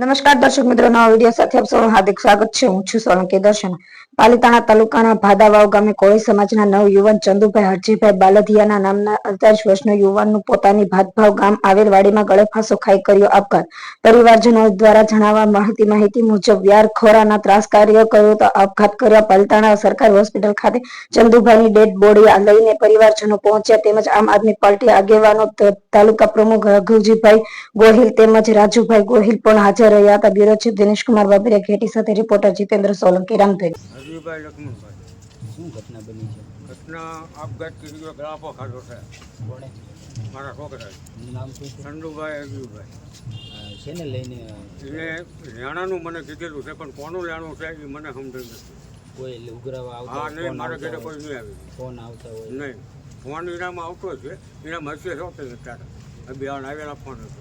નમસ્કાર દર્શક મિત્રો, નવા વીડિયો સાથે આપ સૌનું હાર્દિક સ્વાગત છે. હું છું સોલંકી દર્શન. પાલીતાણા તાલુકાના ભાદાવાવ ગામે કોળી સમાજના નવ યુવાન ચંદુભાઈ હરજીભાઈ બાલધિયાના નામના અડતાલીસ વર્ષનો યુવાનનું પોતાની ભાતભાવ ગામ આવેલ વાડીમાં ગળે ફાંસો ખાઈ કર્યો આપઘાત. પરિવારજનો દ્વારા જણાવવા મળતી માહિતી મુજબ વ્યાર ખોરાના ત્રાસકાર્ય કર્યો તો આપઘાત કર્યા પાલીતાણા સરકારી હોસ્પિટલ ખાતે ચંદુભાઈની ડેડ બોડી લઈને પરિવારજનો પહોંચ્યા તેમજ આમ આદમી પાર્ટી આગેવાનો તાલુકા પ્રમુખ રઘુજીભાઈ ગોહિલ તેમજ રાજુભાઈ ગોહિલ પણ હાજર રહ્યા હતા. બ્યુરો ચીફ દિનેશકુમાર બાબરિયા ઘેટી સાથે રિપોર્ટર જીતેન્દ્ર સોલંકી, રામધેન. હરજીભાઈ લક્ષ્મણભાઈ. શું ઘટના બની છે? ઘટના આપઘાત કર્યો ગ્રાફો ખાધો છે. કોણે? મારા છોકરા નામ શું છે? ચંદુભાઈ હરજીભાઈ શેને લઈને એને લેણાનું મને કીધેલું છે પણ કોનું લેણું છે એ મને સમજ નથી. કોઈ ઉગ્રવા આવતા હા નહીં મારા ઘરે કોઈ નહીં આવ્યું. ફોન આવતા હોય. નહીં. ફોન ઈનામાં આવતો છે એના મરશે હોતે. ત્યારે અભિયાન આવેલા ફોન હતો.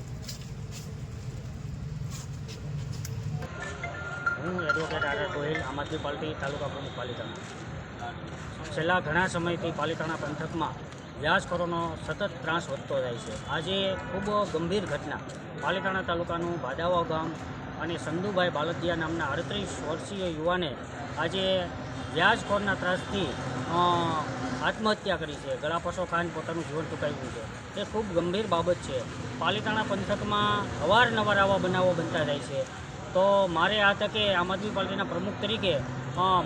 હું એડવોકેટ આર ગોહિલ, આમ આદમી પાર્ટી તાલુકા પ્રમુખ પાલિતાણા છેલ્લા ઘણા સમયથી પાલિતાણા પંથકમાં વ્યાજખોરોનો સતત ત્રાસ વધતો જાય છે. આજે ખૂબ ગંભીર ઘટના. પાલિતાણા તાલુકાનું ભાદાવા ગામ અને સંધુભાઈ બાલદિયા નામના અડત્રીસ વર્ષીય યુવાને આજે વ્યાજખોરના ત્રાસથી આત્મહત્યા કરી છે. ગળાપસો ખાન પોતાનું જીવન ટૂંકાવ્યું છે. તે ખૂબ ગંભીર બાબત છે. પાલિતાણા પંથકમાં અવારનવાર આવા બનાવો બનતા જાય છે. તો મારે આ તકે આમ આદમી પાર્ટીના પ્રમુખ તરીકે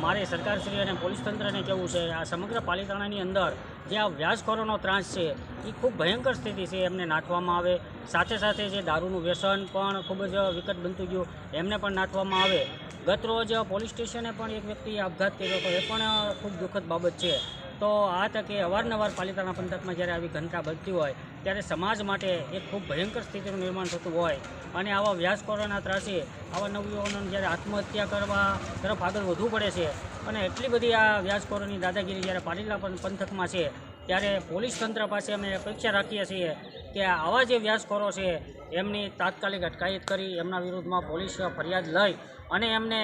મારે સરકારશ્રી અને પોલીસ તંત્રને કહેવું છે, આ સમગ્ર પાલિતાણાની અંદર જે આ વ્યાજખોરોનો ત્રાસ છે, એ ખૂબ ભયંકર સ્થિતિ છે એમને નાથવામાં આવે. સાથે સાથે જે દારૂનું વ્યસન પણ ખૂબ જ વિકટ બનતું ગયું, એમને પણ નાથવામાં આવે. ગત રોજ પોલીસ સ્ટેશને પણ એક વ્યક્તિએ આપઘાત કર્યો હતો એ પણ ખૂબ દુઃખદ બાબત છે. તો આ તકે અવારનવાર પાલિતાણા પંથકમાં જ્યારે આવી ઘનતા બનતી હોય, ત્યારે સમાજ માટે એક ખૂબ ભયંકર સ્થિતિનું નિર્માણ થતું હોય. અને આવા વ્યાસકોરોના ત્રાસે, આવા નવયુવાનોને જ્યારે આત્મહત્યા કરવા તરફ આગળ વધવું પડે છે, અને એટલી બધી આ વ્યાસકોરોની દાદાગીરી જ્યારે પાલિકા પંથકમાં છે, ત્યારે પોલીસ તંત્ર પાસે અમે અપેક્ષા રાખીએ છીએ કે આવા જે વ્યાસકોરો છે, એમની તાત્કાલિક અટકાયત કરી, એમના વિરુદ્ધમાં પોલીસ ફરિયાદ લઈ અને એમને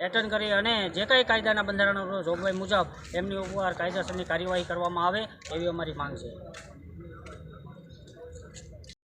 એટેન્ડ કરી અને જે કંઈ કાયદાના બંધારણો જોગવાઈ મુજબ એમની ઉપર કાયદેસરની કાર્યવાહી કરવામાં આવે એવી અમારી માંગ છે.